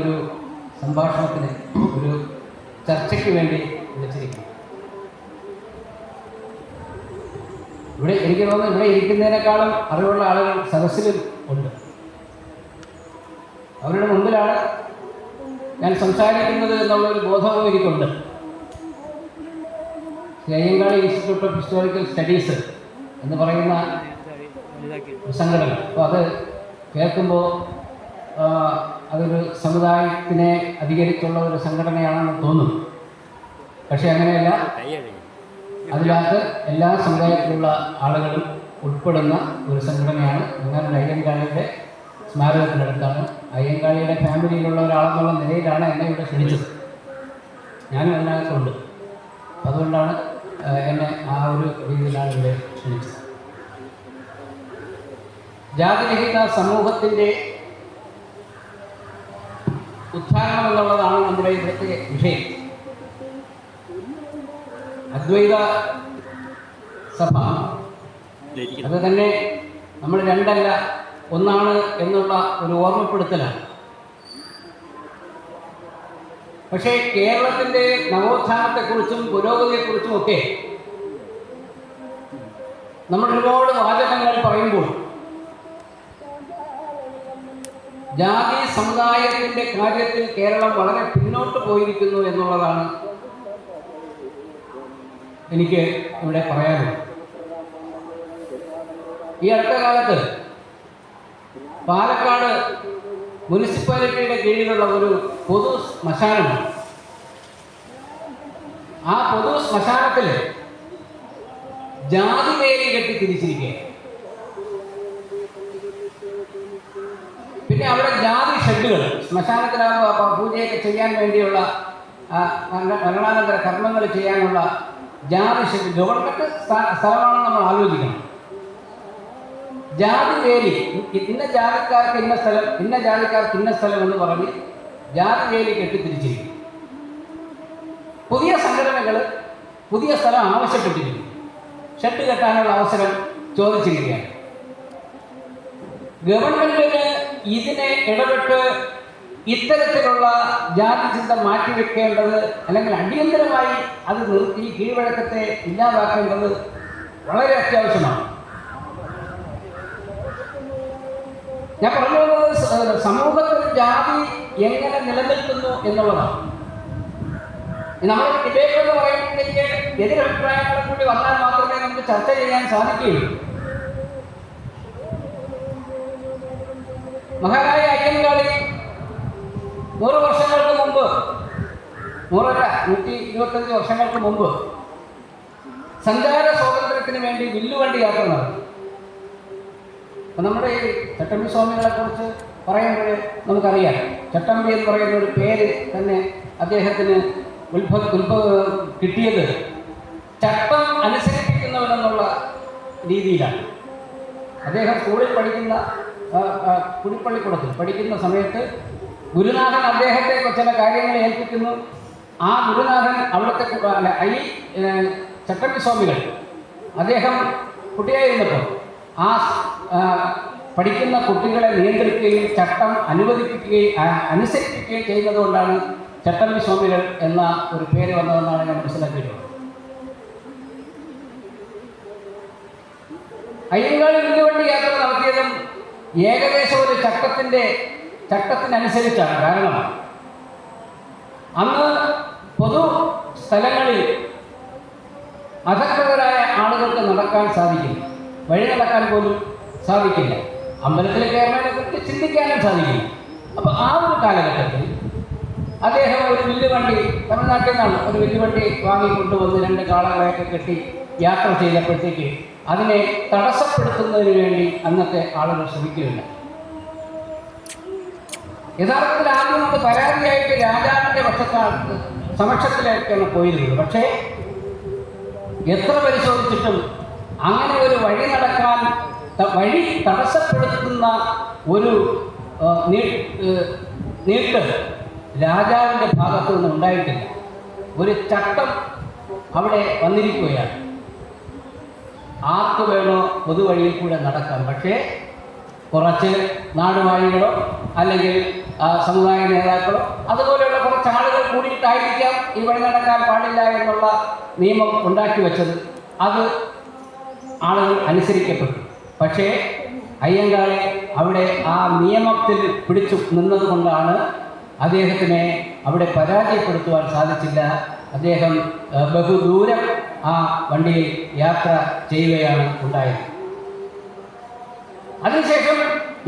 ഒരു സംഭാഷണത്തിന് ഒരു ചർച്ചയ്ക്ക് വേണ്ടി വിളിച്ചിരിക്കുന്നു. ഇവിടെ എനിക്ക് തോന്നുന്നു ഇവിടെ ഇരിക്കുന്നതിനേക്കാളും അറിവുള്ള ആളുകൾ സദസ്സിലും ഉണ്ട്. അവരുടെ മുമ്പിലാണ് ഞാൻ സംസാരിക്കുന്നത് എന്നുള്ളൊരു ബോധവും എനിക്കുണ്ട്. Ayyankali institute of historical studies എന്ന് പറയുന്ന സംഘടന. അപ്പോൾ അത് കേൾക്കുമ്പോൾ അതൊരു സമുദായത്തിനെ അധികരിച്ചുള്ള ഒരു സംഘടനയാണെന്ന് തോന്നും പക്ഷേ അങ്ങനെയല്ല. അതിനകത്ത് എല്ലാ സമുദായത്തിലുള്ള ആളുകളും ഉൾപ്പെടുന്ന ഒരു സംഘടനയാണ് അങ്ങനെ അയ്യങ്കാളിയുടെ സ്മാരകത്തിനടുത്താണ്. അയ്യൻകാളിയുടെ ഫാമിലിയിലുള്ള ഒരാളെന്നുള്ള നിലയിലാണ് എന്നെ ഇവിടെ ക്ഷണിച്ചത്. ഞാനും അതിനകത്തുണ്ട്. അതുകൊണ്ടാണ് എന്നെ ആ ഒരു രീതിയിലാണ് ഇവിടെ ക്ഷണിച്ചത്. ജാതിരഹിത സമൂഹത്തിന്റെ ഉത്ഥാനം എന്നുള്ളതാണ് നമ്മുടെ ഇവിടുത്തെ വിഷയം. അദ്വൈത സഭ അത് തന്നെ നമ്മൾ രണ്ടല്ല ഒന്നാണ് എന്നുള്ള ഒരു ഓർമ്മപ്പെടുത്തലാണ്. പക്ഷേ കേരളത്തിന്റെ നവോത്ഥാനത്തെക്കുറിച്ചും പുരോഗതിയെക്കുറിച്ചും ഒക്കെ നമ്മൾ ഒരുപാട് വാചകങ്ങൾ പറയുമ്പോൾ ജാതി സമുദായത്തിന്റെ കാര്യത്തിൽ കേരളം വളരെ പിന്നോട്ട് പോയിരിക്കുന്നു എന്നുള്ളതാണ് എനിക്ക് ഇവിടെ പറയാനുള്ളത്. ഈ അടുത്ത കാലത്ത് പാലക്കാട് മുനിസിപ്പാലിറ്റിയുടെ കീഴിലുള്ള ഒരു പൊതു ശ്മശാനമാണ് ആ പൊതു ശ്മശാനത്തിൽ ജാതി വേലി കെട്ടി തിരിച്ചിരിക്കുക പിന്നെ അവിടെ ജാതി ഷെഡുകൾ. ശ്മശാനത്തിലാകുമ്പോൾ പൂജയൊക്കെ ചെയ്യാൻ വേണ്ടിയുള്ള മരണാനന്തര കർമ്മങ്ങൾ ചെയ്യാനുള്ള ജാതി ഷെഡ് ഗവൺമെന്റ് സ്ഥലമാണെന്ന് നമ്മൾ ആലോചിക്കണം. ജാതി വേലി ഇന്ന ജാതിക്കാർക്ക് ഇന്ന സ്ഥലം ഇന്ന ജാതിക്കാർക്ക് ഇന്ന സ്ഥലം എന്ന് പറഞ്ഞ് ജാതി വേലി കെട്ടിത്തിരിച്ചിരിക്കും. പുതിയ സംഘടനകൾ പുതിയ സ്ഥലം ആവശ്യപ്പെട്ടിരിക്കുന്നു. ഷെഡ് കെട്ടാനുള്ള അവസരം ചോദിച്ചിരിക്കുകയാണ്. ഗവൺമെന്റിന് ഇതിനെ ഇടപെട്ട് ഇത്തരത്തിലുള്ള ജാതി ചിന്ത മാറ്റിവെക്കേണ്ടത് അല്ലെങ്കിൽ അടിയന്തരമായി അത് നിർത്തി കീഴ്വഴക്കത്തെ ഇല്ലാതാക്കേണ്ടത് വളരെ അത്യാവശ്യമാണ്. ഞാൻ പറഞ്ഞു വന്നത് സമൂഹത്തിൽ ജാതി എങ്ങനെ നിലനിൽക്കുന്നു എന്നുള്ളതാണ്. നമ്മൾ ഡിബേറ്റ് എന്ന് പറയുമ്പോഴത്തേക്ക് എതിരഭിപ്രായങ്ങളും കൂടി വന്നാൽ മാത്രമേ നമുക്ക് ചർച്ച ചെയ്യാൻ സാധിക്കുകയുള്ളൂ. മഹാനായ അയ്യൻകാളി നൂറ് വർഷങ്ങൾക്ക് മുമ്പ് നൂറല്ല നൂറ്റി ഇരുപത്തഞ്ച് വർഷങ്ങൾക്ക് മുമ്പ് സഞ്ചാര സ്വാതന്ത്ര്യത്തിന് വേണ്ടി വില്ലുവണ്ടി യാത്ര നടത്തി. നമ്മുടെ ഈ ചട്ടമ്പി സ്വാമികളെ കുറിച്ച് പറയുമ്പോൾ നമുക്കറിയാം. ചട്ടമ്പി എന്ന് പറയുന്ന ഒരു പേര് തന്നെ അദ്ദേഹത്തിന് ഉത്ഭവ ഉത്ഭവ കിട്ടിയത് ചട്ടം അനുസരിപ്പിക്കുന്നവനെന്നുള്ള രീതിയിലാണ്. അദ്ദേഹം സ്കൂളിൽ പഠിക്കുന്ന കുടിപ്പള്ളിക്കുടത്തിൽ പഠിക്കുന്ന സമയത്ത് ഗുരുനാഥൻ അദ്ദേഹത്തെ ചില കാര്യങ്ങൾ ഏൽപ്പിക്കുന്നു. ആ ഗുരുനാഥൻ അവിടുത്തെ അല്ല ഐ ചട്ടമ്പി സ്വാമികൾ അദ്ദേഹം കുട്ടിയായിരുന്നപ്പോൾ ആ പഠിക്കുന്ന കുട്ടികളെ നിയന്ത്രിക്കുകയും ചട്ടം അനുവദിപ്പിക്കുകയും അനുസരിപ്പിക്കുകയും ചെയ്യുന്നതുകൊണ്ടാണ് ചട്ടമ്പി സ്വാമികൾ എന്ന ഒരു പേര് വന്നതെന്നാണ് ഞാൻ മനസ്സിലാക്കിയിട്ടുള്ളത്. അയ്യങ്കാളി ഇതിനുവേണ്ടി യാത്ര നടത്തിയതും ഏകദേശം ഒരു ചട്ടത്തിന്റെ ചട്ടത്തിനനുസരിച്ചാണ് കാരണം. അന്ന് പൊതു സ്ഥലങ്ങളിൽ അധകൃതരായ ആളുകൾക്ക് നടക്കാൻ സാധിക്കും വഴി നടക്കാൻ പോലും സാധിക്കില്ല. അമ്പലത്തിൽ കുറിച്ച് ചിന്തിക്കാനും സാധിക്കില്ല. അപ്പോൾ ആ ഒരു കാലഘട്ടത്തിൽ അദ്ദേഹം ഒരു വില്ലുവണ്ടി തമിഴ്നാട്ടിൽ നിന്നാണ് ഒരു വില്ലുവണ്ടി വാങ്ങി കൊണ്ടുവന്ന് രണ്ട് കാളകളെയൊക്കെ കെട്ടി യാത്ര ചെയ്തപ്പോഴത്തേക്ക് അതിനെ തടസ്സപ്പെടുത്തുന്നതിന് വേണ്ടി അന്നത്തെ ആളുകൾ ശ്രമിക്കുകയില്ല യഥാർത്ഥത്തിൽ ആദ്യം അത് പരാതിയായിട്ട് രാജാവിന്റെ പക്ഷത്താണ് സമക്ഷത്തിലേക്കാണ് പോയിരുന്നത്. പക്ഷേ എത്ര പരിശോധിച്ചിട്ടും അങ്ങനെ ഒരു വഴി നടക്കാൻ വഴി തടസ്സപ്പെടുത്തുന്ന ഒരു നീട്ട് രാജാവിന്റെ ഭാഗത്തു നിന്ന് ഉണ്ടായിട്ടില്ല. ഒരു ചട്ടം അവിടെ വന്നിരിക്കുകയാണ്. ആർക്ക് വേണോ പൊതുവഴിയിൽ കൂടെ നടക്കാം. പക്ഷേ കുറച്ച് നാടുവാഴികളോ അല്ലെങ്കിൽ സമുദായ നേതാക്കളോ അതുപോലെയുള്ള കുറച്ച് ആളുകൾ കൂടിയിട്ടായിരിക്കാം ഈ വഴി നടക്കാൻ പാടില്ല എന്നുള്ള നിയമം ഉണ്ടാക്കി വെച്ചത്. അത് ആളുകൾ അനുസരിക്കപ്പെട്ടു. പക്ഷേ അയ്യങ്കാളി അവിടെ ആ നിയമത്തിൽ പിടിച്ചു നിന്നതുകൊണ്ടാണ് അദ്ദേഹത്തിനെ അവിടെ പരാജയപ്പെടുത്തുവാൻ സാധിച്ചില്ല. അദ്ദേഹം ബഹുദൂരം ആ വണ്ടിയിൽ യാത്ര ചെയ്യുകയാണ് ഉണ്ടായത്. അതിനുശേഷം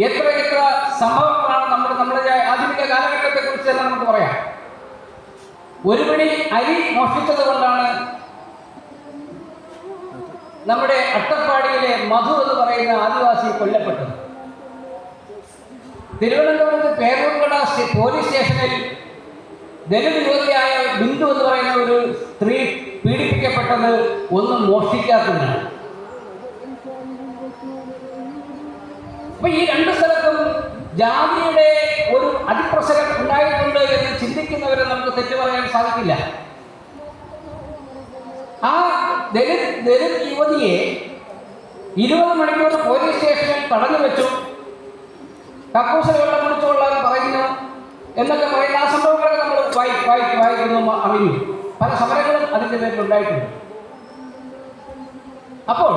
എത്ര എത്ര സംഭവങ്ങളാണ് നമ്മൾ നമ്മുടെ ആധുനിക കാലഘട്ടത്തെ കുറിച്ച് തന്നെ നമുക്ക് പറയാം. ഒരു പിടി അരി മോഷ്ടിച്ചത് കൊണ്ടാണ് നമ്മുടെ അട്ടപ്പാടിയിലെ മധു എന്ന് പറയുന്ന ആദിവാസി കൊല്ലപ്പെട്ടത്. തിരുവനന്തപുരത്ത് പേരൂർക്കട പോലീസ് സ്റ്റേഷനിൽ ദലിത് യുവതിയായ ബിന്ദു എന്ന് പറയുന്ന ഒരു സ്ത്രീ പീഡിപ്പിക്കപ്പെട്ടത് ഒന്നും മോഷ്ടിക്കാത്തതിനാണ്. അപ്പൊ ഈ രണ്ട് സ്ഥലത്തും ജാതിയുടെ ഒരു അതിപ്രസരം ഉണ്ടായിട്ടുണ്ട് എന്ന് ചിന്തിക്കുന്നവരെ നമുക്ക് തെറ്റു പറയാൻ സാധിക്കില്ല. ആ ദലിത് ദലിത് യുവതിയെ ഇരുപത് മണിക്കൂർ പോലീസ് സ്റ്റേഷനിൽ തടഞ്ഞു വെച്ചു. കക്കൂസ വെള്ളം കുടിച്ചുകൊള്ളാൻ പറയുന്നു എന്നൊക്കെ പറയുന്ന ആ ഫൈറ്റ് ഫൈറ്റ് എന്ന് അറിഞ്ഞു. പല സമരങ്ങളും അതിന്റെ പേരിൽ ഉണ്ടായിട്ടുണ്ട്. അപ്പോൾ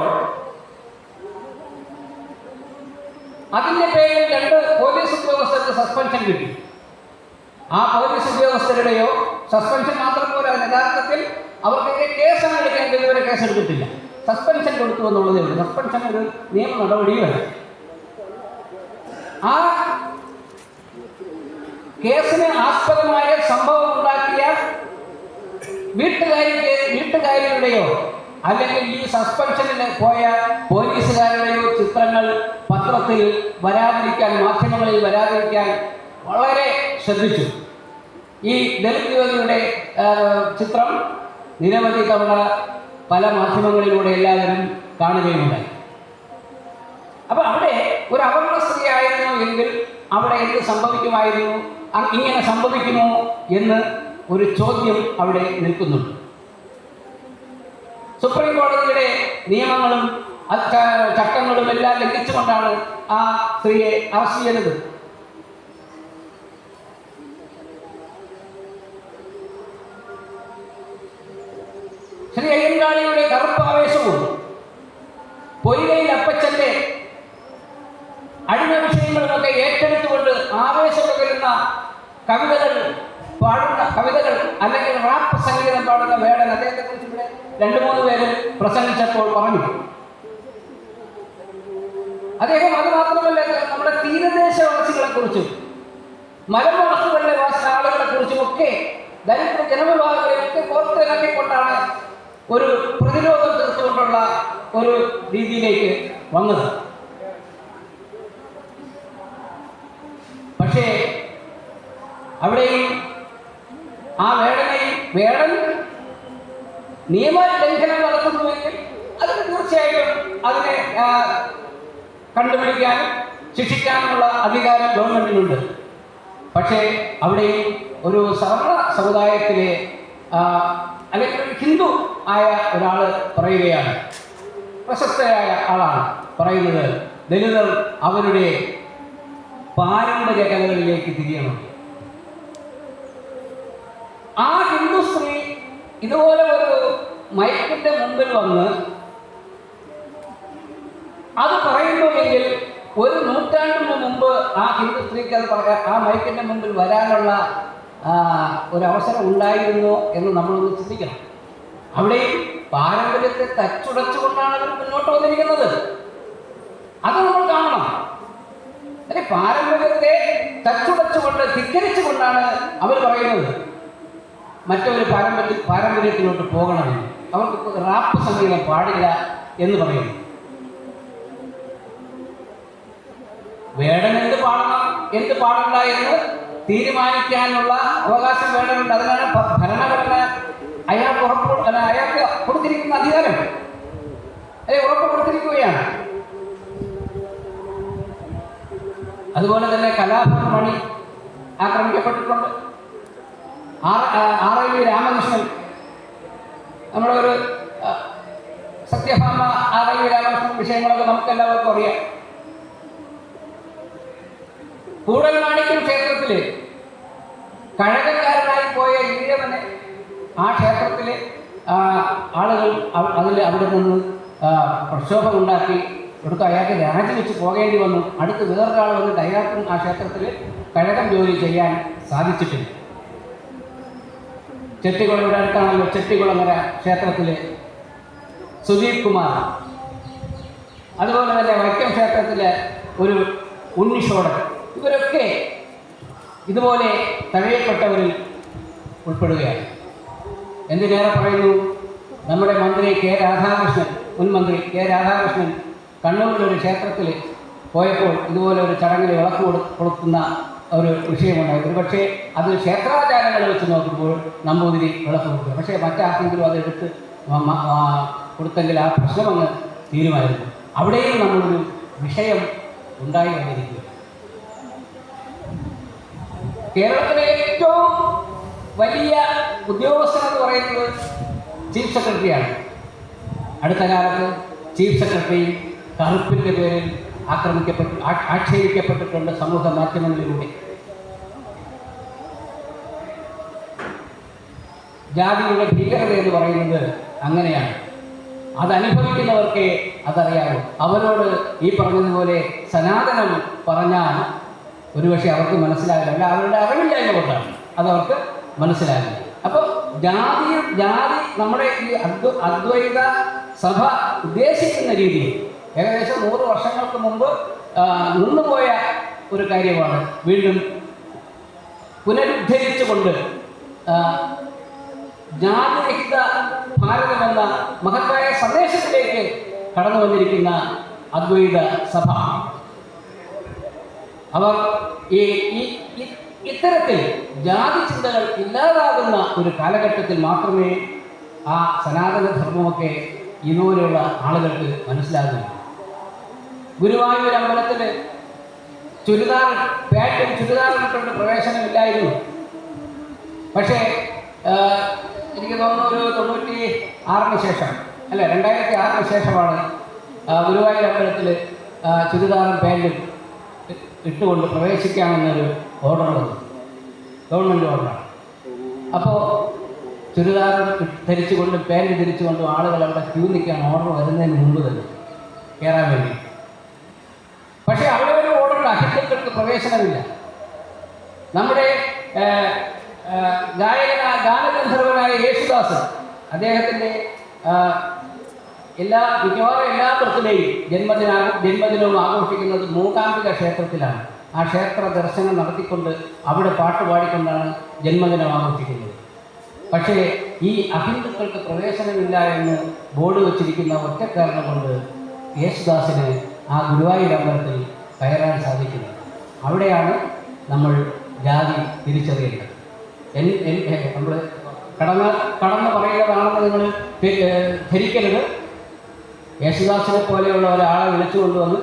അതിന്റെ പേരിൽ രണ്ട് പോലീസ് ഉദ്യോഗസ്ഥർക്ക് സസ്പെൻഷൻ കിട്ടി. ആ പോലീസ് ഉദ്യോഗസ്ഥരുടെയോ സസ്പെൻഷൻ മാത്രം പോരാ യഥാർത്ഥത്തിൽ അവർക്കെതിരെ കേസാണ് എടുക്കേണ്ടത് ഇതുവരെ കേസ് എടുത്തിട്ടില്ല. സസ്പെൻഷൻ കൊടുത്തു എന്നുള്ളതേ ഉള്ളൂ. സസ്പെൻഷൻ ഒരു നിയമ നടപടിയുമല്ല. ആ കേസിന് ആസ്പദമായ സംഭവം ഉണ്ടാക്കിയ വീട്ടുകാരിക്ക് വീട്ടുകാരിയുടെയോ അല്ലെങ്കിൽ ഈ സസ്പെൻഷനിൽ പോയ പോലീസുകാരുടെയോ ചിത്രങ്ങൾ പത്രത്തിൽ വരാതിരിക്കാൻ മാധ്യമങ്ങളിൽ വരാതിരിക്കാൻ വളരെ ശ്രദ്ധിച്ചു. ഈ ദലിത് യുവതിയുടെ ചിത്രം നിരവധി തവണ പല മാധ്യമങ്ങളിലൂടെ എല്ലാവരും കാണുകയുണ്ടായി. അപ്പൊ അവിടെ ഒരു അവർണ സ്ത്രീ ആയിരുന്നു എങ്കിൽ അവിടെ എന്ത് സംഭവിക്കുമായിരുന്നു? ഇങ്ങനെ സംഭവിക്കുമോ എന്ന് ഒരു ചോദ്യം അവിടെ നിൽക്കുന്നുണ്ട്. സുപ്രീം കോടതിയുടെ നിയമങ്ങളും ചട്ടങ്ങളും എല്ലാം ലംഘിച്ചുകൊണ്ടാണ് ആ സ്ത്രീയെ അറസ്റ്റ് ചെയ്തത്. ശ്രീ അയ്യങ്കാളിയുടെ കറുപ്പാവേശവും പൊയിലയിൽ അപ്പച്ചന്റെ അടിമ വിഷയങ്ങളുമൊക്കെ ഏറ്റെടുത്തുകൊണ്ട് ആവേശം പകരുന്ന കവിതകൾ പാടുന്ന കവിതകൾ അല്ലെങ്കിൽ റാപ്പ് സംഗീതം പാടുന്ന വേടൻ അദ്ദേഹത്തെ കുറിച്ച് ഇവിടെ രണ്ടു മൂന്ന് പേര് പ്രസംഗിച്ചപ്പോൾ പറഞ്ഞു. അദ്ദേഹം അത് മാത്രമല്ല നമ്മുടെ തീരദേശവാസികളെ കുറിച്ചും മലമുറക്കുകളിലെ ആളുകളെ കുറിച്ചും ഒക്കെ ദരിദ്ര ജനവിഭാഗങ്ങളെ ഒക്കെ പുറത്തിറക്കിക്കൊണ്ടാണ് ഒരു പ്രതിരോധം തീർത്തുകൊണ്ടുള്ള ഒരു രീതിയിലേക്ക് വന്നത്. പക്ഷേ അവിടെയും ആ വേടനെയും വേടൻ നിയമലംഘനം നടത്തുന്നുവെങ്കിൽ അതിന് തീർച്ചയായിട്ടും അതിനെ കണ്ടുപിടിക്കാൻ ശിക്ഷിക്കാനുള്ള അധികാരം ഗവൺമെന്റിനുണ്ട്. പക്ഷേ അവിടെ ഒരു സർവ സമുദായത്തിലെ അല്ലെങ്കിൽ ഒരു ഹിന്ദു ആയ ഒരാൾ പറയുകയാണ്. പ്രശസ്തയായ ആളാണ്. പറയുന്നത് ദലിതർ അവരുടെ പാരമ്പര്യ കലകളിലേക്ക് തിരിയണം. ആ ഹിന്ദു സ്ത്രീ ഇതുപോലെ ഒരു മയക്കിന്റെ മുമ്പിൽ വന്ന് അത് പറയുന്നുവെങ്കിൽ ഒരു നൂറ്റാണ്ടിന് മുമ്പ് ആ ഹിന്ദു സ്ത്രീക്ക് അത് പറയാ ആ മയക്കിന്റെ മുമ്പിൽ വരാനുള്ള ഒരു അവസരം ഉണ്ടായിരുന്നു എന്ന് നമ്മളൊന്ന് ചിന്തിക്കണം. അവിടെയും പാരമ്പര്യത്തെ തച്ചുടച്ചുകൊണ്ടാണ് അവർ മുന്നോട്ട് വന്നിരിക്കുന്നത്. അത് നമ്മൾ കാണണം. അല്ലെ പാരമ്പര്യത്തെ തച്ചുടച്ചുകൊണ്ട് ധിക്കരിച്ചുകൊണ്ടാണ് അവർ പറയുന്നത്. മറ്റൊരു പാരമ്പര്യ പാരമ്പര്യത്തിലോട്ട് പോകണമെന്ന് അവർക്ക് റാപ്പ് സംഗീതം പാടില്ല എന്ന് പറയുന്നു. വേടൻ എന്ത് പാടണം? എന്ത് പാടില്ല എന്ന് തീരുമാനിക്കാനുള്ള അവകാശം വേണമുണ്ട് അതിനാണ് ഭരണഘടന അയാൾക്ക് ഉറപ്പ് അയാൾക്ക് കൊടുത്തിരിക്കുന്ന അധികാരം. അല്ലെ ഉറപ്പ് കൊടുത്തിരിക്കുകയാണ്. അതുപോലെ തന്നെ കലാഭവൻ മണി ആക്രമിക്കപ്പെട്ടിട്ടുണ്ട്. ആർ ഐ വി രാമകൃഷ്ണൻ നമ്മുടെ ഒരു Sathyabhama R I V Ramakrishnan വിഷയങ്ങളൊക്കെ നമുക്ക് എല്ലാവർക്കും അറിയാം. കൂടൽമാണിക്യം ക്ഷേത്രത്തിൽ കഴകക്കാരനായി പോയ ഈഴവനെ ആ ക്ഷേത്രത്തിലെ ആളുകൾ അതിൽ അവിടെ നിന്ന് ആ, എടുത്ത് അയാൾക്ക് രാജിവെച്ച് പോകേണ്ടി വന്നു. അടുത്ത് വേറൊരാൾ വന്നിട്ട് അയാൾക്കും ആ ക്ഷേത്രത്തിൽ കഴകം ജോലി ചെയ്യാൻ സാധിച്ചിട്ടില്ല. ചെട്ടികുളം ഇവിടെ അടുത്താണല്ലോ ചെട്ടികുളങ്ങര ക്ഷേത്രത്തിൽ സുദീപ് കുമാർ. അതുപോലെ തന്നെ വൈക്കം ക്ഷേത്രത്തിലെ ഒരു ഉണ്ണിഷോടൻ ഇവരൊക്കെ ഇതുപോലെ തഴയപ്പെട്ടവരിൽ ഉൾപ്പെടുകയാണ്. എന്തിനേറെ പറയുന്നു? നമ്മുടെ മന്ത്രി കെ രാധാകൃഷ്ണൻ മുൻ മന്ത്രി കെ രാധാകൃഷ്ണൻ കണ്ണൂരിലൊരു ക്ഷേത്രത്തിൽ പോയപ്പോൾ ഇതുപോലെ ഒരു ചടങ്ങിൽ വിളക്ക് കൊടു കൊടുക്കുന്ന ഒരു വിഷയമുണ്ടായി ഒരു പക്ഷേ അത് ക്ഷേത്രാചാരങ്ങൾ വെച്ച് നോക്കുമ്പോൾ നമ്പൂതിരി വിളക്ക് കൊടുക്കുക. പക്ഷേ മറ്റാർക്കെങ്കിലും അത് എടുത്ത് മ- മ- ആ പ്രശ്നം പ്രശ്നമങ്ങ് തീരുമാനിക്കും അവിടെയും നമ്മളൊരു വിഷയം ഉണ്ടായി വന്നിരിക്കുക കേരളത്തിലെ ഏറ്റവും വലിയ ഉദ്യോഗസ്ഥൻ എന്ന് പറയുന്നത് ചീഫ് സെക്രട്ടറിയാണ്. അടുത്ത കാലത്ത് ചീഫ് സെക്രട്ടറി കറുപ്പിന്റെ പേരിൽ ആക്രമിക്കപ്പെട്ടു ആക്ഷേപിക്കപ്പെട്ടിട്ടുണ്ട് സമൂഹ മാധ്യമങ്ങളിലൂടെ. ജാതിയുടെ ഭീകരത എന്ന് പറയുന്നത് അങ്ങനെയാണ്. അതനുഭവിക്കുന്നവർക്കേ അതറിയാവൂ. അവരോട് ഈ പറഞ്ഞതുപോലെ സനാതനം പറഞ്ഞാൽ ഒരുപക്ഷെ അവർക്ക് മനസ്സിലാകില്ല അവരുടെ അറിവില്ലായ്മ കൊണ്ടാണ്. അതവർക്ക് മനസ്സിലാകില്ല അപ്പോൾ ജാതി ജാതി നമ്മുടെ ഈ അദ്വൈത സഭ ഉദ്ദേശിക്കുന്ന രീതിയിൽ ഏകദേശം നൂറ് വർഷങ്ങൾക്ക് മുമ്പ് നിന്നുപോയ ഒരു കാര്യമാണ്. വീണ്ടും പുനരുദ്ധരിച്ചുകൊണ്ട് ജാതിരഹിത ഭാരതം എന്ന മഹത്തായ സന്ദേശത്തിലേക്ക് കടന്നു വന്നിരിക്കുന്ന അദ്വൈത സഭ. അവർ ഈ ഇത്തരത്തിൽ ജാതി ചിന്തകൾ ഇല്ലാതാകുന്ന ഒരു കാലഘട്ടത്തിൽ മാത്രമേ ആ സനാതന ധർമ്മമൊക്കെ ഇതുപോലെയുള്ള ആളുകൾക്ക് മനസ്സിലാകുന്നു ഗുരുവായൂർ അമ്പലത്തിൽ ചുരിദാർ പാറ്റും ചുരിദാറും ഇട്ടുകൊണ്ട് പ്രവേശനമില്ലായിരുന്നു. പക്ഷേ എനിക്ക് തോന്നുന്നു ഒരു തൊണ്ണൂറ്റി ആറിന് ശേഷം അല്ല രണ്ടായിരത്തി ആറിന് ശേഷമാണ് ഗുരുവായൂർ അമ്പലത്തിൽ ചുരിദാറും പാന്റും ഇട്ടുകൊണ്ട് പ്രവേശിക്കാമെന്നൊരു ഓർഡർ വന്നു. ഗവൺമെന്റ് ഓർഡറാണ്. അപ്പോൾ ചുരിദാർ ധരിച്ചുകൊണ്ടും പാന്റ് ധരിച്ചുകൊണ്ടും ആളുകൾ അവിടെ ക്യൂ നിൽക്കാൻ ഓർഡർ വരുന്നതിന് മുമ്പ് തന്നെ കയറാൻ വേണ്ടി പക്ഷേ അവിടെ ഒരു ഓർഡർ അഹിന്ദുക്കൾക്ക് പ്രവേശനമില്ല നമ്മുടെ ഗായകന ഗാനഗന്ധർവനായ യേശുദാസ് അദ്ദേഹത്തിന്റെ എല്ലാ മിക്കവാറും എല്ലാ തൃത്തിലെയും ജന്മദിന ജന്മദിനവും ആഘോഷിക്കുന്നത് മൂകാംബിക ക്ഷേത്രത്തിലാണ്. ആ ക്ഷേത്ര ദർശനം നടത്തിക്കൊണ്ട് അവിടെ പാട്ട് പാടിക്കൊണ്ടാണ് ജന്മദിനം ആഘോഷിക്കുന്നത്. പക്ഷേ ഈ അഹിന്ദുക്കൾക്ക് പ്രവേശനമില്ല എന്ന് ബോർഡ് വച്ചിരിക്കുന്ന ഒറ്റ കാരണം കൊണ്ട് യേശുദാസിന് ആ ഗുരുവായൂർ അമ്പലത്തിൽ കയറാൻ സാധിക്കുന്നത് അവിടെയാണ് നമ്മൾ ജാതി തിരിച്ചറിയേണ്ടത്. നമ്മൾ കടന്ന് കടന്ന് പറയുന്നതാണെന്ന് നിങ്ങൾ ധരിക്കരുത്. യേശുദാസിനെ പോലെയുള്ള ഒരാളെ വിളിച്ചു കൊണ്ടുവന്ന്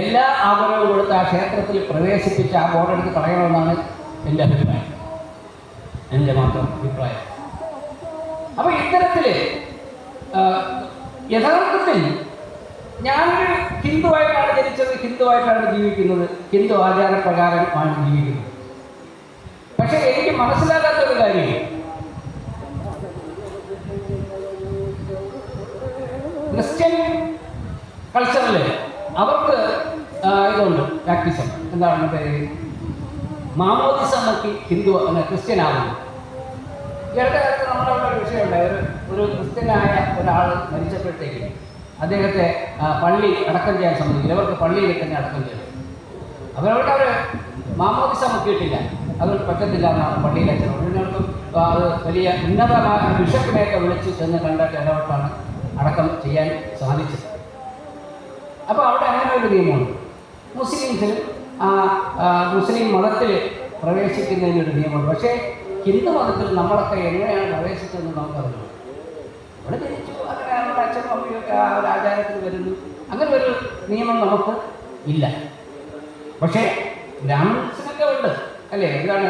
എല്ലാ ആദരവും കൊടുത്ത് ആ ക്ഷേത്രത്തിൽ പ്രവേശിപ്പിച്ച് ആ ബോർഡെടുത്ത് കളയണമെന്നാണ് എന്റെ അഭിപ്രായം. എന്റെ മാത്രം അഭിപ്രായം. അപ്പോൾ ഇത്തരത്തിൽ യഥാർത്ഥത്തിൽ ഞാനൊരു ഹിന്ദുവായിട്ടാണ് ജനിച്ചത് ഹിന്ദുവായിട്ടാണ് ജീവിക്കുന്നത്. ഹിന്ദു ആചാരപ്രകാരമാണ് ജീവിക്കുന്നത്. പക്ഷെ എനിക്ക് മനസ്സിലാകാത്ത ഒരു കാര്യം ക്രിസ്ത്യൻ കൾച്ചറിൽ അവർക്ക് ഇതുണ്ട് പ്രാക്ടീസം എന്താണ് പേര്? മാമോദിസ നോക്കി ഹിന്ദു ക്രിസ്ത്യൻ ആകുന്നു ഇടക്കാലത്ത് നമ്മുടെ അവിടെ ഒരു വിഷയമുണ്ടായി ഒരു ഒരു ക്രിസ്ത്യനായ ഒരാൾ മരിച്ചപ്പോഴത്തേക്ക് അദ്ദേഹത്തെ പള്ളി അടക്കം ചെയ്യാൻ സമ്മതിക്കില്ല. ഇവർക്ക് പള്ളിയിൽ തന്നെ അടക്കം ചെയ്യണം. അവരവർക്ക് അവർ മാമോദിസ മുക്കിയിട്ടില്ല. അത് പറ്റത്തില്ല എന്നാണ് പള്ളിയിൽ അച്ഛൻ ഉടനെവർക്കും അത് വലിയ ഉന്നതമായ ബിഷപ്പിനെയൊക്കെ വിളിച്ച് ചെന്ന് കണ്ടിട്ട് ഇടപെട്ടാണ് അടക്കം ചെയ്യാൻ സാധിച്ചത്. അപ്പോൾ അവിടെ അങ്ങനെ ഒരു നിയമമുണ്ട്. ആ, മുസ്ലിം മതത്തിൽ പ്രവേശിക്കുന്നതിനൊരു നിയമമുണ്ട്. പക്ഷേ ഹിന്ദു മതത്തിൽ നമ്മളൊക്കെ എങ്ങനെയാണ് പ്രവേശിച്ചതെന്ന് നമുക്കറിയില്ല. അവിടെ ജനിച്ചു. ഒക്കെ ആ ഒരു ആചാരത്തിൽ വരുന്നു. അങ്ങനെ ഒരു നിയമം നമുക്ക് ഇല്ല. പക്ഷേ ബ്രാഹ്മിൺസിനൊക്കെ ഉണ്ട്. അല്ലേ? എന്താണ്?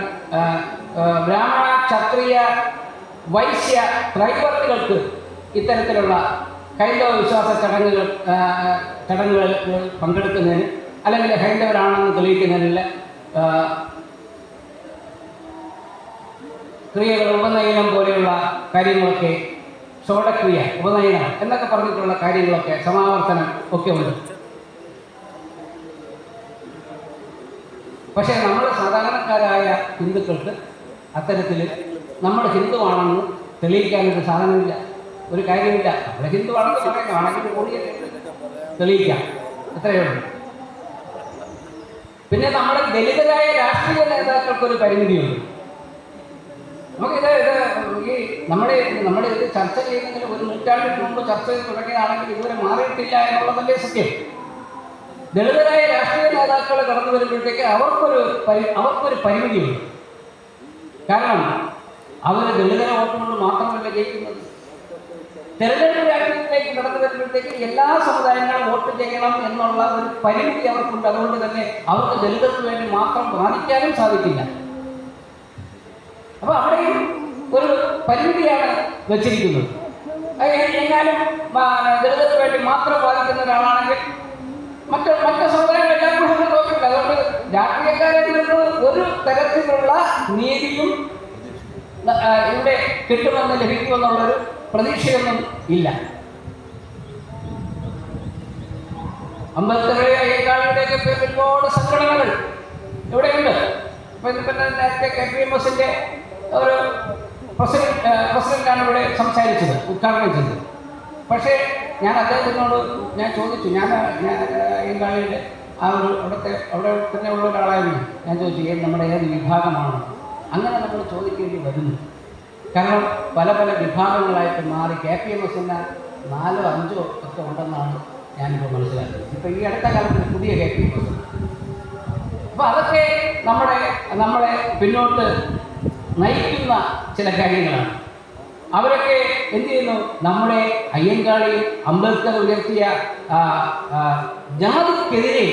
ബ്രാഹ്മണ ക്ഷത്രിയ വൈശ്യ ത്രൈവർത്തികൾക്ക് ഇത്തരത്തിലുള്ള ഹൈന്ദവ വിശ്വാസ ചടങ്ങുകൾ ചടങ്ങുകളിൽ പങ്കെടുക്കുന്നതിന് അല്ലെങ്കിൽ ഹൈന്ദവരാണെന്ന് തെളിയിക്കുന്നതിനുള്ള ക്രിയകൾ ഉപനയനം പോലെയുള്ള കാര്യങ്ങളൊക്കെ ഷോഡക്രിയ ഉപനയനം എന്നൊക്കെ പറഞ്ഞിട്ടുള്ള കാര്യങ്ങളൊക്കെ സമാവർത്തനം ഒക്കെ ഉണ്ട്. പക്ഷേ നമ്മൾ സാധാരണക്കാരായ ഹിന്ദുക്കൾക്ക് അത്തരത്തിൽ നമ്മൾ ഹിന്ദുവാണെന്ന് തെളിയിക്കാനൊരു സാധനമില്ല ഒരു കാര്യമില്ല. നമ്മൾ ഹിന്ദുവാണെന്ന് പറയാം ആണെങ്കിൽ കൂടിയ തെളിയിക്കാം. അത്രയേ ഉള്ളൂ. പിന്നെ നമ്മുടെ ദലിതരായ രാഷ്ട്രീയ നേതാക്കൾക്ക് ഒരു പരിമിതിയുണ്ട് നമുക്കിത് ഇത് ഈ നമ്മുടെ നമ്മുടെ ഇത് ചർച്ച ചെയ്യുന്നതിന് ഒരു നൂറ്റാണ്ടിന് മുമ്പ് ചർച്ച ചെയ്ത് തുടങ്ങിയതാണെങ്കിൽ ഇതുവരെ മാറിയിട്ടില്ല എന്നുള്ളതല്ലേ സത്യം. ദളിതരായ രാഷ്ട്രീയ നേതാക്കൾ കടന്നു വരുമ്പോഴത്തേക്ക് അവർക്കൊരു അവർക്കൊരു പരിമിതിയുണ്ട്. കാരണം അവർ ദളിതരെ വോട്ടുകൊണ്ട് മാത്രമല്ല ജയിക്കുന്നത്. തെരഞ്ഞെടുപ്പ് രാഷ്ട്രീയത്തിലേക്ക് കടന്നു വരുമ്പോഴത്തേക്ക് എല്ലാ സമുദായങ്ങളും വോട്ട് ചെയ്യണം എന്നുള്ള ഒരു പരിമിതി അവർക്കുണ്ട്. അതുകൊണ്ട് തന്നെ അവർക്ക് ദളിതർക്ക് വേണ്ടി മാത്രം വാദിക്കാനും സാധിക്കില്ല. അപ്പൊ അവിടെയും ഒരു പരിമിതിയാണ് വെച്ചിരിക്കുന്നത്. എന്നാലും ദളിതർക്ക് വേണ്ടി മാത്രം ബാധിക്കുന്ന ഒരാളാണെങ്കിൽ മറ്റ് മറ്റ് സമുദായങ്ങളെല്ലാം കൂടെ തോന്നില്ല അതുകൊണ്ട് രാഷ്ട്രീയക്കാരിൽ നിന്ന് ഒരു തരത്തിലുള്ള നീതിയും ഇവിടെ കിട്ടുമെന്ന് ലഭിക്കുമെന്നുള്ളൊരു പ്രതീക്ഷയൊന്നും ഇല്ല. അയ്യക്കാളുടെയൊക്കെ പേരിൽ ഒരുപാട് സംഘടനകൾ ഇവിടെയുണ്ട്. നേരത്തെ കെ പി എം എസിന്റെ ഒരു പ്രസിഡന്റ് പ്രസിഡന്റാണ് ഇവിടെ സംസാരിച്ചത് ഉദ്ഘാടനം ചെയ്തത്. പക്ഷേ ഞാൻ അദ്ദേഹത്തിനോട് ഞാൻ ചോദിച്ചു ഞാൻ അയ്യങ്കാളിയുടെ ആ ഒരു അവിടുത്തെ അവിടെ തന്നെ ഉള്ള ഒരാളായിരുന്നു. ഞാൻ ചോദിച്ചു ഏത് നമ്മുടെ ഏത് വിഭാഗമാണ്? അങ്ങനെ നമ്മൾ ചോദിക്കേണ്ടി വരുന്നു. കാരണം പല പല വിഭാഗങ്ങളായിട്ട് മാറി കെ പി എം എസിന് നാലോ അഞ്ചോ ഒക്കെ ഉണ്ടെന്നാണ് ഞാനിപ്പോൾ മനസ്സിലാക്കുന്നത്. ഇപ്പോൾ ഈ അടുത്ത കാലത്ത് പുതിയ കെ പി എം എസ് അപ്പോൾ അതൊക്കെ നമ്മുടെ നമ്മളെ പിന്നോട്ട് നയിക്കുന്ന ചില കാര്യങ്ങളാണ്. അവരൊക്കെ എന്ത് ചെയ്യുന്നു? നമ്മുടെ അയ്യങ്കാളി അംബേദ്കർ ഉയർത്തിയ ജാതിക്കെതിരെ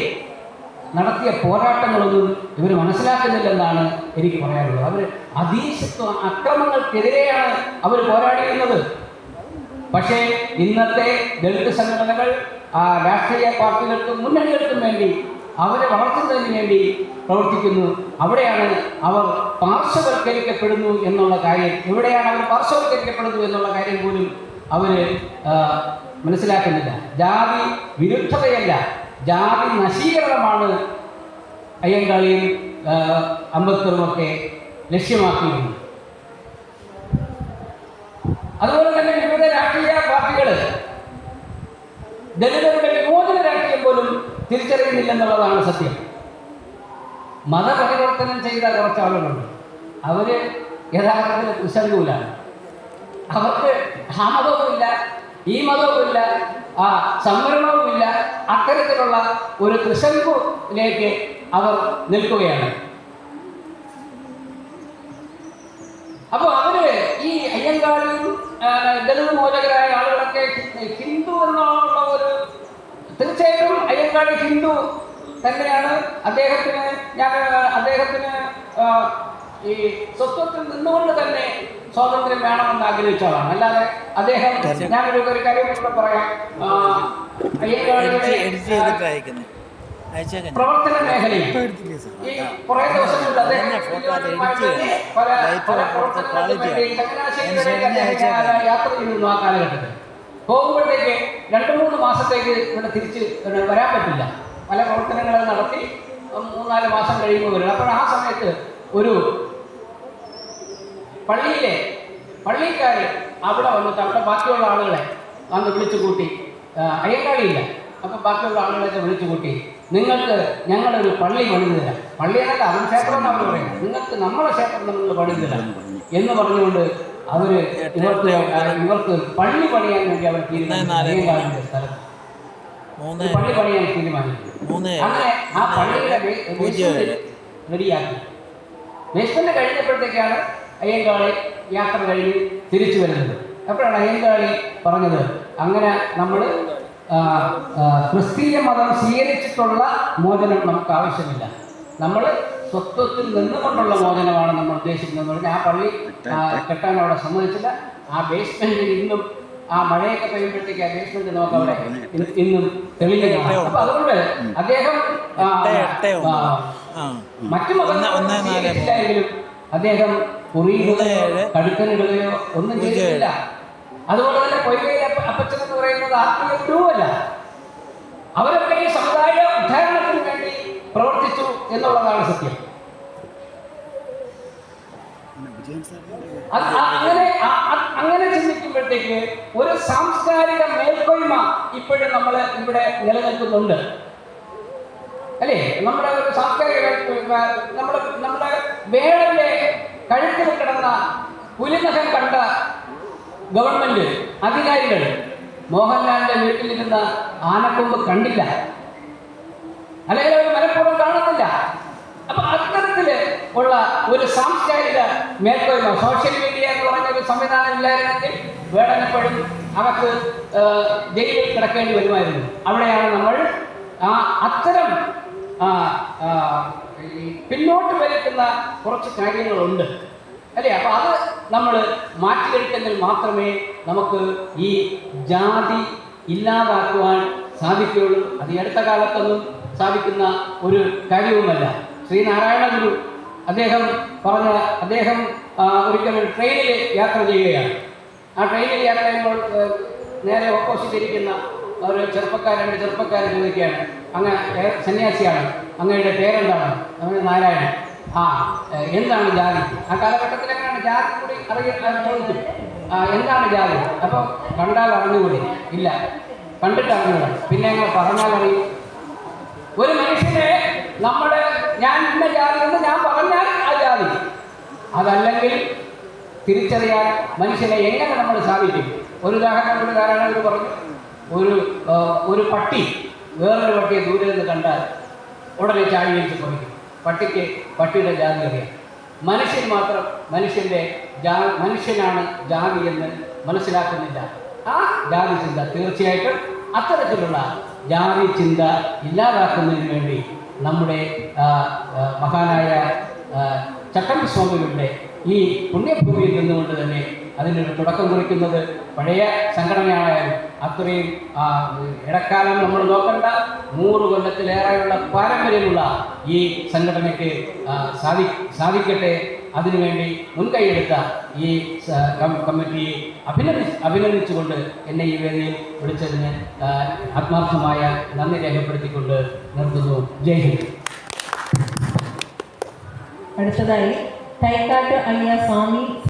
നടത്തിയ പോരാട്ടങ്ങളൊന്നും ഇവർ മനസ്സിലാക്കുന്നില്ലെന്നാണ് എനിക്ക് പറയാനുള്ളത്. അവർ അധീശത്വ അക്രമങ്ങൾക്കെതിരെയാണ് അവർ പോരാടിയിരുന്നത്. പക്ഷേ ഇന്നത്തെ ദളിത് സംഘടനകൾ രാഷ്ട്രീയ പാർട്ടികൾക്കും മുന്നണികൾക്കും വേണ്ടി അവരെ വളർത്തുന്നതിന് വേണ്ടി പ്രവർത്തിക്കുന്നു. അവിടെയാണ് അവർ പാർശ്വവൽക്കരിക്കപ്പെടുന്നു എന്നുള്ള കാര്യം. എവിടെയാണ് അവർ പാർശ്വവൽക്കരിക്കപ്പെടുന്നു എന്നുള്ള കാര്യം പോലും അവർ മനസ്സിലാക്കുന്നില്ല. ജാതി വിരുദ്ധതയല്ല. ജാതി നശീകരണമാണ് അയ്യങ്കാളിയും അംബേദ്കറുമൊക്കെ ലക്ഷ്യമാക്കിയിരുന്നത് അതുപോലെ തന്നെ വിവിധ രാഷ്ട്രീയ പാർട്ടികൾ ദലിതരുടെ വിമോചന രാഷ്ട്രീയം പോലും തിരിച്ചറിയുന്നില്ലെന്നുള്ളതാണ് സത്യം. മതപരിവർത്തനം ചെയ്ത കുറച്ച് ആളുകളുണ്ട് അവർ യഥാർത്ഥത്തിൽ കുശങ്കൂലാണ് അവർക്ക് ആ മതവുമില്ല ഈ മതവുമില്ല ആ സംവരണവുമില്ല. അത്തരത്തിലുള്ള ഒരു ത്രിശങ്കുലേക്ക് അവർ നിൽക്കുകയാണ്. അപ്പോൾ അവർ ഈ അയ്യങ്കാളിയും ദളിത് മോചകരായ ആളുകളൊക്കെ ഹിന്ദു എന്നുള്ള ഒരു തീർച്ചയായിട്ടും അയ്യങ്കാളി ഹിന്ദു തന്നെയാണ്. അദ്ദേഹത്തിന് ഞാൻ അദ്ദേഹത്തിന് ഈ സ്വത്വത്തിൽ നിന്നുകൊണ്ട് തന്നെ സ്വാതന്ത്ര്യം വേണമെന്ന് ആഗ്രഹിച്ചതാണ് അല്ലാതെ അദ്ദേഹം ഞാനൊരു ഒരു കാര്യം കൂടെ പറയാം. പ്രവർത്തന മേഖലയിൽ ഈ കുറേ ദിവസങ്ങളിൽ അദ്ദേഹം പല. പല ചങ്ങനാശ്ശേരിയിലേക്ക്. യാത്ര ചെയ്യുന്നു ആ കാലഘട്ടത്തിൽ. പോകുമ്പോഴത്തേക്ക് രണ്ട് മൂന്ന് മാസത്തേക്ക് ഇവിടെ തിരിച്ച് വരാൻ പറ്റില്ല. പല പ്രവർത്തനങ്ങളും നടത്തി മൂന്നാൽ മാസം കഴിയുമ്പോൾ വരും. അപ്പോൾ ആ സമയത്ത് ഒരു പള്ളിയിലെ പള്ളിക്കാർ അവിടെ വന്നിട്ട് അവിടെ ബാക്കിയുള്ള ആളുകളെ വന്ന് വിളിച്ചു കൂട്ടി. അയ്യങ്കാളിയില്ല. അപ്പോൾ ബാക്കിയുള്ള ആളുകളെ വിളിച്ചു കൂട്ടി. നിങ്ങൾക്ക് ഞങ്ങളൊരു പള്ളി പണിതു തരാം പള്ളിയല്ല അവൻ ക്ഷേത്രം എന്നാണ് പറയുന്നത്. നിങ്ങൾക്ക് നമ്മളെ ക്ഷേത്രം നിങ്ങൾ പണിതു തരാം എന്ന് പറഞ്ഞുകൊണ്ട് അവർ ഇവർക്ക് ഇവർക്ക് പള്ളി പണിയാൻ വേണ്ടി അവർ തീരുമാനിച്ചു. സ്ഥലത്ത് പള്ളി പണിയാൻ തീരുമാനിച്ചു. അങ്ങനെ ആ പള്ളിയുടെ റെഡിയാക്കി. ബേസ്മെന്റ് കഴിഞ്ഞപ്പോഴത്തേക്കാണ് അയ്യങ്കാളി യാത്ര കഴിഞ്ഞ് തിരിച്ചു വരുന്നത്. അപ്പോഴാണ് അയ്യങ്കാളി പറഞ്ഞത് അങ്ങനെ നമ്മൾ ക്രിസ്തീയ മതം സ്വീകരിച്ചിട്ടുള്ള മോചനം നമുക്ക് ആവശ്യമില്ല. നമ്മൾ സ്വത്വത്തിൽ നിന്നുകൊണ്ടുള്ള മോചനമാണ് നമ്മൾ ഉദ്ദേശിക്കുന്നത്. പറഞ്ഞാൽ ആ പള്ളി കെട്ടാൻ അവിടെ സമ്മതിച്ചില്ല. ആ ബേസ്മെന്റിൽ ഇന്നും ആ മഴയൊക്കെ പെയ്യുമ്പോഴത്തേക്ക് ആ ബേസ്മെന്റ് നമുക്ക് അവിടെ ഇന്നും തെളിഞ്ഞാണ് അപ്പൊ അതുകൊണ്ട് അദ്ദേഹം മറ്റു ഒന്ന് മതങ്ങളെ ഒന്ന് നാല്. സ്വീകരിച്ചില്ലെങ്കിലും അദ്ദേഹം ഏഴ്. കടുക്കനിടുകയോ ഒന്നും ചെയ്തിട്ടില്ല. അതുപോലെ തന്നെ അപ്പ- അപ്പച്ചൻ എന്ന് പറയുന്നത് ആത്മീയ ഗുരുവല്ല. അവരൊക്കെ ഈ സമുദായ പ്രവർത്തിച്ചു എന്നുള്ളതാണ് സത്യം. അങ്ങനെ അങ്ങനെ ചിന്തിക്കുമ്പോഴത്തേക്ക് ഒരു സാംസ്കാരിക മേൽക്കൊയ്മ ഇപ്പോഴും നമ്മൾ ഇവിടെ നിലനിൽക്കുന്നുണ്ട്. അല്ലേ? നമ്മുടെ ഒരു സാംസ്കാരിക നമ്മുടെ നമ്മുടെ വേടന്റെ കഴുത്തിൽ കിടന്ന പുലിനഖം കണ്ട ഗവൺമെന്റ് അധികാരികൾ മോഹൻലാലിന്റെ വീട്ടിലിരുന്ന ആനക്കൊമ്പ് കണ്ടില്ല. അല്ലെങ്കിൽ അവർ മനഃപൂർവം കാണുന്നില്ല അപ്പൊ അത്തരത്തിൽ ഉള്ള ഒരു സാംസ്കാരിക മേൽക്കോയ്മ സോഷ്യൽ മീഡിയ എന്ന് പറഞ്ഞ ഒരു സംവിധാനം ഇല്ലായിരുന്നെങ്കിൽ വേടനപ്പോഴും അവർക്ക് ജയിലിൽ കിടക്കേണ്ടി വരുമായിരുന്നു. അവിടെയാണ് നമ്മൾ ആ അത്തരം പിന്നോട്ട് വലിക്കുന്ന കുറച്ച് കാര്യങ്ങളുണ്ട്. അല്ലേ? അപ്പൊ അത് നമ്മൾ മാറ്റിയെടുത്തെങ്കിൽ മാത്രമേ നമുക്ക് ഈ ജാതി ഇല്ലാതാക്കുവാൻ സാധിക്കുകയുള്ളൂ. അത് അടുത്ത കാലത്തൊന്നും സാധിക്കുന്ന ഒരു കാര്യവുമല്ല. ശ്രീനാരായണ ഗുരു അദ്ദേഹം പറഞ്ഞ അദ്ദേഹം ഒരിക്കലും ട്രെയിനിൽ യാത്ര ചെയ്യുകയാണ്. ആ ട്രെയിനിൽ യാത്ര ചെയ്യുമ്പോൾ നേരെ ഓപ്പോസിറ്റ് ഇരിക്കുന്ന ഒരു ചെറുപ്പക്കാരൻ ചെറുപ്പക്കാരൻ ചോദിക്കുകയാണ്. അങ്ങ് സന്യാസിയാണ്. അങ്ങയുടെ പേരെന്താണ്? അങ്ങനെ നാരായണൻ. ആ എന്താണ് ജാതി? ആ കാലഘട്ടത്തിൽ എങ്ങനെയാണ് ജാതി കൂടി അറിയാൻ ചോദിച്ചു. ആ എന്താണ് ജാതി? അപ്പോൾ കണ്ടാൽ അറിഞ്ഞുകൂടി? ഇല്ല. കണ്ടിട്ട് അറിഞ്ഞൂടാ പിന്നെ അങ്ങനെ പറഞ്ഞാൽ അറിയും ഒരു മനുഷ്യനെ നമ്മുടെ ഞാൻ ഇന്ന ജാതി എന്ന് ഞാൻ പറഞ്ഞാൽ ആ ജാതി. അതല്ലെങ്കിൽ തിരിച്ചറിയാൻ മനുഷ്യനെ എങ്ങനെ നമ്മൾ സാധിക്കും? ഒരു ഉദാഹരണം ഒരു ധാരാളം പറഞ്ഞു. ഒരു ഒരു പട്ടി വേറൊരു പട്ടിയെ ദൂരെ നിന്ന് കണ്ടാൽ ഉടനെ ചാടി വെച്ച് കുറയ്ക്കും പട്ടിക്ക് പട്ടിയുടെ ജാതി അറിയാം. മനുഷ്യൻ മാത്രം മനുഷ്യന്റെ ജാ മനുഷ്യനാണ് ജാതി എന്ന് മനസ്സിലാക്കുന്നില്ല. ആ ജാതി ചിന്ത തീർച്ചയായിട്ടും അത്തരത്തിലുള്ള ജാതി ചിന്ത ഇല്ലാതാക്കുന്നതിന് വേണ്ടി നമ്മുടെ മഹാനായ ചട്ടമ്പി സ്വാമികളുടെ ഈ പുണ്യഭൂമിയിൽ നിന്നുകൊണ്ട് തന്നെ അതിനൊരു തുടക്കം കുറിക്കുന്നത് പഴയ സംഘടനയാണായാലും അത്രയും ഇടക്കാലം നമ്മൾ നോക്കണ്ട നൂറ് കൊല്ലത്തിലേറെയുള്ള പാരമ്പര്യമുള്ള ഈ സംഘടനയ്ക്ക് സാധി സാധിക്കട്ടെ അതിനുവേണ്ടി മുൻകൈയെടുത്ത ഈ കമ്മിറ്റിയെ അഭിനന്ദി അഭിനന്ദിച്ചുകൊണ്ട് എന്നെ ഈ വേദിയിൽ വിളിച്ചതിന് ആത്മാർത്ഥമായ നന്ദി രേഖപ്പെടുത്തിക്കൊണ്ട് നിർത്തുന്നു. ജയ് ഹിന്ദ്. അടുത്തതായി തൈക്കാട്ട് അയ്യ സ്വാമി